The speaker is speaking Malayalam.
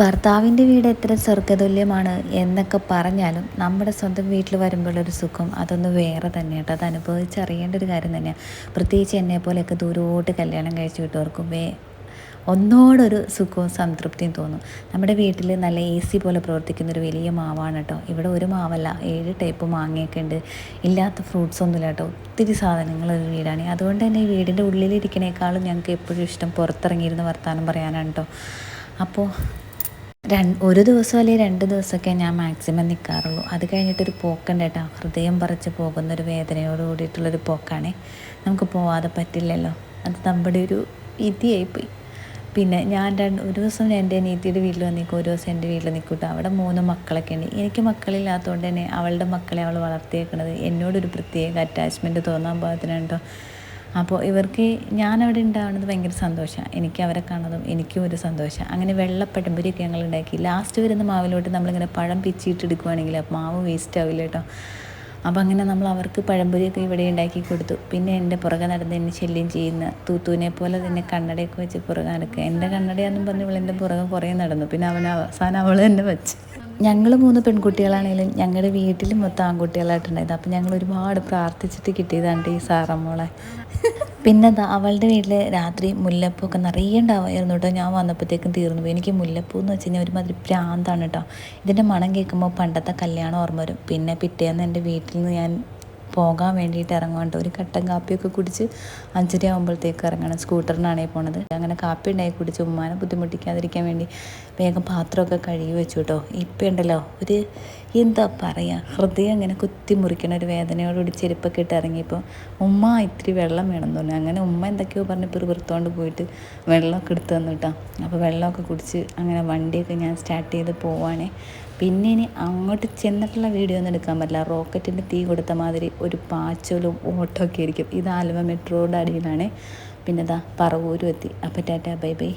ഭർത്താവിന്റെ വീട് എത്ര സ്വർഗതുല്യമാണ് എന്നൊക്കെ പറഞ്ഞാലും നമ്മുടെ സ്വന്തം വീട്ടിൽ വരുമ്പോഴൊരു സുഖം അതൊന്ന് വേറെ തന്നെ കേട്ടോ അത് അനുഭവിച്ചറിയേണ്ട ഒരു കാര്യം തന്നെയാണ് പ്രത്യേകിച്ച് എന്നെ പോലെയൊക്കെ ദൂരോട്ട് കല്യാണം കഴിച്ചു വിട്ടവർക്കും വേ ഒന്നോടൊരു സുഖവും സംതൃപ്തിയും തോന്നും. നമ്മുടെ വീട്ടിൽ നല്ല എ സി പോലെ പ്രവർത്തിക്കുന്ന ഒരു വലിയ മാവാണ് കേട്ടോ. ഇവിടെ ഒരു മാവല്ല ഏഴ് ടൈപ്പ് മാങ്ങയൊക്കെ ഉണ്ട്. ഇല്ലാത്ത ഫ്രൂട്ട്സ് ഒന്നുമില്ല കേട്ടോ. ഒത്തിരി സാധനങ്ങളൊരു വീടാണ്. അതുകൊണ്ട് തന്നെ ഈ വീടിന്റെ ഉള്ളിലിരിക്കണേക്കാളും ഞങ്ങൾക്ക് എപ്പോഴും ഇഷ്ടം പുറത്തിറങ്ങിയിരുന്ന് വർത്തമാനം പറയാനാണ് കേട്ടോ. അപ്പോൾ രണ്ട് ഒരു ദിവസം അല്ലെങ്കിൽ രണ്ട് ദിവസമൊക്കെ ഞാൻ മാക്സിമം നിൽക്കാറുള്ളൂ അത് കഴിഞ്ഞിട്ടൊരു പോക്കുണ്ട് കേട്ടോ ഹൃദയം പറിച്ച് പോകുന്നൊരു വേദനയോട് കൂടിയിട്ടുള്ളൊരു പോക്കാണേ. നമുക്ക് പോവാതെ പറ്റില്ലല്ലോ. അത് നമ്മുടെ ഒരു വിധിയായിപ്പോയി പിന്നെ ഞാൻ രണ്ട് ഒരു ദിവസം എന്റെ അനിയത്തിയുടെ വീട്ടിൽ നിൽക്കും ഒരു ദിവസം എന്റെ വീട്ടിൽ നിൽക്കൂട്ടോ അവിടെ മൂന്ന് മക്കളൊക്കെ ഉണ്ട്. എനിക്ക് മക്കളില്ലാത്തതുകൊണ്ട് തന്നെ അവളുടെ മക്കളെ അവൾ വളർത്തിയേക്കണത്. എന്നോടൊരു പ്രത്യേക അറ്റാച്ച്മെന്റ് തോന്നാൻ പാകത്തിനുണ്ടോ അപ്പോൾ ഇവർക്ക് ഞാനവിടെ ഉണ്ടാവുന്നത് ഭയങ്കര സന്തോഷമാണ്. എനിക്ക് അവരെ കാണുന്നതും എനിക്കും ഒരു സന്തോഷമാണ്. അങ്ങനെ വെള്ളപ്പഴംപൊരിയൊക്കെ ഞങ്ങൾ ഉണ്ടാക്കി. ലാസ്റ്റ് വരുന്ന മാവിലോട്ട് നമ്മളിങ്ങനെ പഴം പിച്ചിട്ടെടുക്കുവാണെങ്കിൽ മാവ് വേസ്റ്റ് ആവില്ല കേട്ടോ. അപ്പോൾ അങ്ങനെ നമ്മൾ അവർക്ക് പഴംപൊരിയൊക്കെ ഇവിടെ ഉണ്ടാക്കി കൊടുത്തു. പിന്നെ എന്റെ പുറകെ നടന്ന് എന്നെ ശല്യം ചെയ്യുന്ന തൂത്തൂനെ പോലെ തന്നെ കണ്ണടയൊക്കെ വെച്ച് പുറകെ നടക്കുക. എന്റെ കണ്ണടയാന്നും പറഞ്ഞ് ഇവളെന്റെ പുറകെ കുറേ നടന്നു. പിന്നെ അവൻ അവസാനം അവൾ തന്നെ വെച്ച്. ഞങ്ങൾ മൂന്ന് പെൺകുട്ടികളാണെങ്കിലും ഞങ്ങളുടെ വീട്ടിൽ മൊത്തം ആൺകുട്ടികളായിട്ടുണ്ടായത്. അപ്പം ഞങ്ങൾ ഒരുപാട് പ്രാർത്ഥിച്ചിട്ട് കിട്ടിയതാണ് ഈ സാറമ്മോളെ. പിന്നെ അവളുടെ വീട്ടിൽ രാത്രി മുല്ലപ്പൂക്കെ നിറയെ ഉണ്ടാവുമായിരുന്നു കേട്ടോ. ഞാൻ വന്നപ്പോഴത്തേക്കും തീർന്നു പോയി. എനിക്ക് മുല്ലപ്പൂ എന്ന് വെച്ച് കഴിഞ്ഞാൽ ഒരുമാതിരി പ്രാന്താണ് കേട്ടോ. ഇതിന്റെ മണം കേൾക്കുമ്പോൾ പണ്ടത്തെ കല്യാണം ഓർമ്മ വരും. പിന്നെ പിറ്റേന്ന് എന്റെ വീട്ടിൽ നിന്ന് ഞാൻ പോകാൻ വേണ്ടിയിട്ട് ഇറങ്ങുന്നുണ്ട് ഒരു കട്ടൻ കാപ്പിയൊക്കെ കുടിച്ച് അഞ്ചര ആകുമ്പോഴത്തേക്ക് ഇറങ്ങണം. സ്കൂട്ടറിനാണേ പോണത്. അങ്ങനെ കാപ്പി ഉണ്ടായി കുടിച്ച് ഉമ്മാനെ ബുദ്ധിമുട്ടിക്കാതിരിക്കാൻ വേണ്ടി വേഗം പാത്രമൊക്കെ കഴുകി വെച്ചു കേട്ടോ. ഇപ്പം ഉണ്ടല്ലോ ഒരു എന്താ പറയുക ഹൃദയം ഇങ്ങനെ കുത്തി മുറിക്കണ ഒരു വേദനയോടുകൂടി ചെരുപ്പൊക്കെ ഇട്ട് ഇറങ്ങിയപ്പോൾ ഉമ്മ ഇത്തിരി വെള്ളം വേണം പറഞ്ഞു. അങ്ങനെ ഉമ്മ എന്തൊക്കെയോ പറഞ്ഞ് പിറുപിറുത്തോണ്ട് പോയിട്ട് വെള്ളമൊക്കെ എടുത്ത് കേട്ടോ അപ്പോൾ വെള്ളമൊക്കെ കുടിച്ച് അങ്ങനെ വണ്ടിയൊക്കെ ഞാൻ സ്റ്റാർട്ട് ചെയ്ത് പോവാണേ. പിന്നെ ഇനി അങ്ങോട്ട് ചെന്നിട്ടുള്ള വീഡിയോ ഒന്നും എടുക്കാൻ പറ്റില്ല. റോക്കറ്റിന്റെ തീ കൊടുത്ത മാതിരി ഒരു പാച്ചലും ഓട്ടമൊക്കെ ആയിരിക്കും. ഇത് ആലുവ മെട്രോയുടെ അടിയിലാണ്. പിന്നെ ഇതാ പറവൂരും എത്തി. അപ്പോൾ ടാറ്റ ബൈ ബൈ.